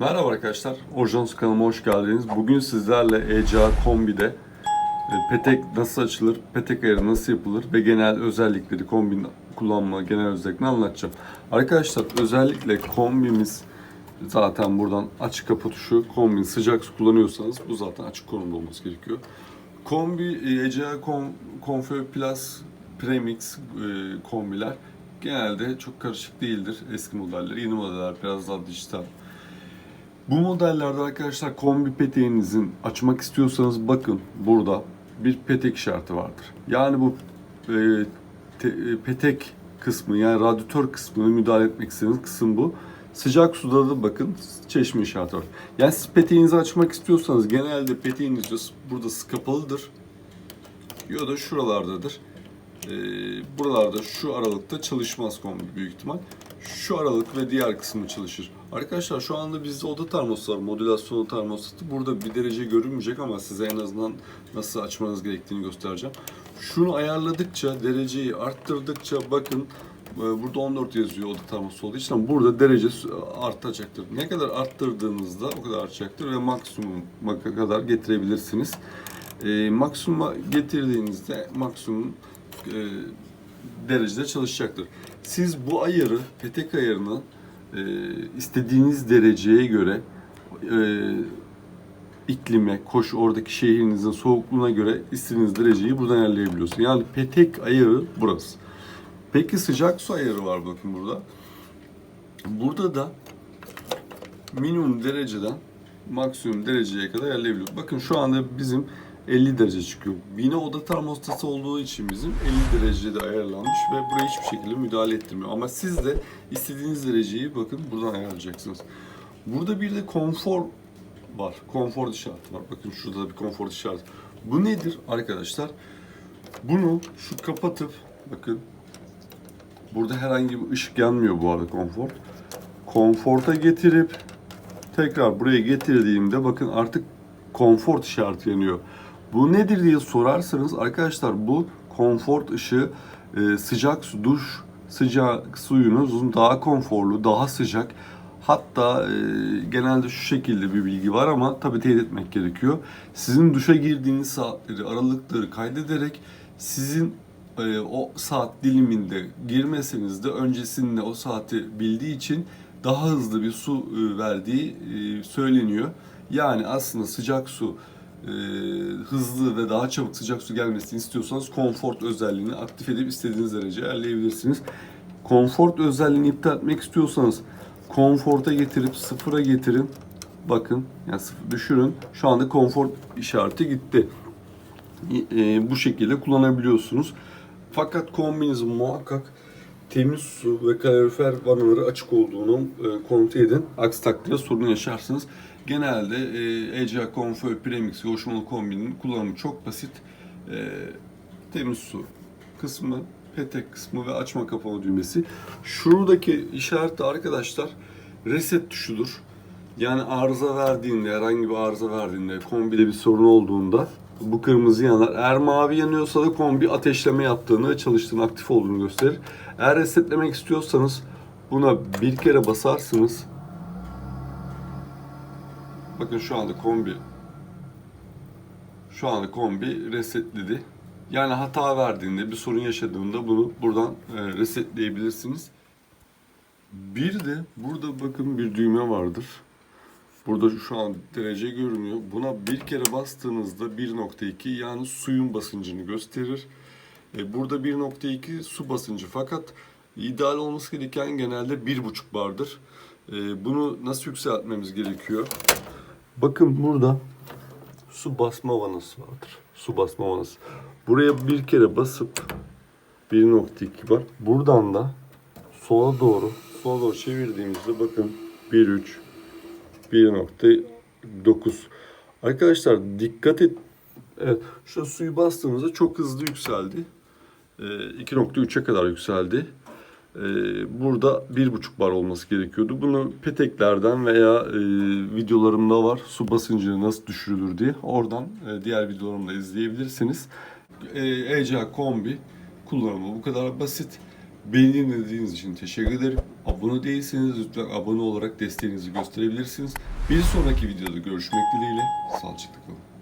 Merhaba arkadaşlar, Orjans kanalıma hoş geldiniz. Bugün sizlerle ECA Kombi'de e, petek nasıl açılır, petek ayarı nasıl yapılır ve genel özellikleri, kombin kullanma genel özelliklerini anlatacağım. Arkadaşlar özellikle kombimiz zaten buradan açık kapı tuşu, kombin sıcak su kullanıyorsanız bu zaten açık konumda olması gerekiyor. Kombi, e, ECA Kom, Comfort Plus Premix e, kombiler genelde çok karışık değildir eski modeller. Yeni modeller biraz daha dijital. Bu modellerde arkadaşlar kombi peteğinizin açmak istiyorsanız bakın burada bir petek işareti vardır. Yani bu e, te- e, petek kısmı yani radyatör kısmını müdahale etmek istediğiniz kısım bu. Sıcak suda da bakın çeşme işareti var. Yani siz peteğinizi açmak istiyorsanız genelde peteğiniz burada kapalıdır. Ya da şuralardadır. Ee, buralarda şu aralıkta çalışmaz kombi büyük ihtimal. Şu aralık ve diğer kısmı çalışır. Arkadaşlar şu anda bizde oda termosu var. Modülasyonlu termostatı. Burada bir derece görünmeyecek ama size en azından nasıl açmanız gerektiğini göstereceğim. Şunu ayarladıkça, dereceyi arttırdıkça bakın e, burada 14 yazıyor oda termosu olduğu için ama burada derece artacaktır. Ne kadar arttırdığınızda o kadar artacaktır ve maksimuma kadar getirebilirsiniz. E, maksimuma getirdiğinizde maksimum e, derecede çalışacaktır. Siz bu ayarı, petek ayarını e, istediğiniz dereceye göre e, iklime, koş oradaki şehrinizin soğukluğuna göre istediğiniz dereceyi buradan ayarlayabiliyorsunuz. Yani petek ayarı burası. Peki sıcak su ayarı var bakın burada. Burada da minimum dereceden maksimum dereceye kadar ayarlayabiliyoruz. Bakın şu anda bizim 50 derece çıkıyor. Yine oda termostatı olduğu için bizim 50 derecede ayarlanmış ve buraya hiçbir şekilde müdahale ettirmiyor. Ama siz de istediğiniz dereceyi bakın buradan ayarlayacaksınız. Burada bir de konfor var. Konfor işareti var. Bakın şurada da bir konfor işareti. Bu nedir arkadaşlar? Bunu şu kapatıp bakın burada herhangi bir ışık yanmıyor bu arada konfor. Konforta getirip tekrar buraya getirdiğimde bakın artık konfor işareti yanıyor. Bu nedir diye sorarsanız arkadaşlar bu konfor ışığı e, sıcak su duş sıcak suyunuzun daha konforlu, daha sıcak hatta e, genelde şu şekilde bir bilgi var ama tabii teyit etmek gerekiyor. Sizin duşa girdiğiniz saatleri, aralıkları kaydederek sizin e, o saat diliminde girmeseniz de öncesinde o saati bildiği için daha hızlı bir su e, verdiği e, söyleniyor. Yani aslında sıcak su e, hızlı ve daha çabuk sıcak su gelmesini istiyorsanız konfort özelliğini aktif edip istediğiniz dereceye ayarlayabilirsiniz. Konfort özelliğini iptal etmek istiyorsanız konforta getirip sıfıra getirin. Bakın yani sıfır düşürün. Şu anda konfor işareti gitti. E, bu şekilde kullanabiliyorsunuz. Fakat kombinizin muhakkak temiz su ve kalorifer vanaları açık olduğunu e, kontrol edin. Aksi takdirde sorun yaşarsınız. Genelde e, ECA Comfort Premix yoğuşmalı kombinin kullanımı çok basit. E, temiz su kısmı, petek kısmı ve açma kapama düğmesi. Şuradaki işaret arkadaşlar reset tuşudur. Yani arıza verdiğinde, herhangi bir arıza verdiğinde, kombide bir sorun olduğunda bu kırmızı yanar. Eğer mavi yanıyorsa da kombi ateşleme yaptığını çalıştığını, aktif olduğunu gösterir. Eğer resetlemek istiyorsanız buna bir kere basarsınız. Bakın şu anda kombi şu anda kombi resetledi. Yani hata verdiğinde, bir sorun yaşadığında bunu buradan e, resetleyebilirsiniz. Bir de burada bakın bir düğme vardır. Burada şu an derece görünüyor. Buna bir kere bastığınızda 1.2 yani suyun basıncını gösterir. E, Burada 1.2 su basıncı fakat ideal olması gereken genelde 1.5 bardır. E, Bunu nasıl yükseltmemiz gerekiyor? Bakın burada su basma vanası vardır. Su basma vanası. Buraya bir kere basıp 1.2 var. Buradan da sola doğru sola doğru çevirdiğimizde bakın 1.3 1.9 Arkadaşlar dikkat et. Evet, şu suyu bastığımızda çok hızlı yükseldi. Ee, 2.3'e kadar yükseldi. Ee, burada 1.5 bar olması gerekiyordu. Bunu peteklerden veya e, videolarımda var. Su basıncı nasıl düşürülür diye. Oradan e, diğer videolarımda izleyebilirsiniz. E, ECA kombi kullanımı bu kadar basit. Beni dinlediğiniz için teşekkür ederim. Abone değilseniz lütfen abone olarak desteğinizi gösterebilirsiniz. Bir sonraki videoda görüşmek dileğiyle. Sağlıcakla kalın.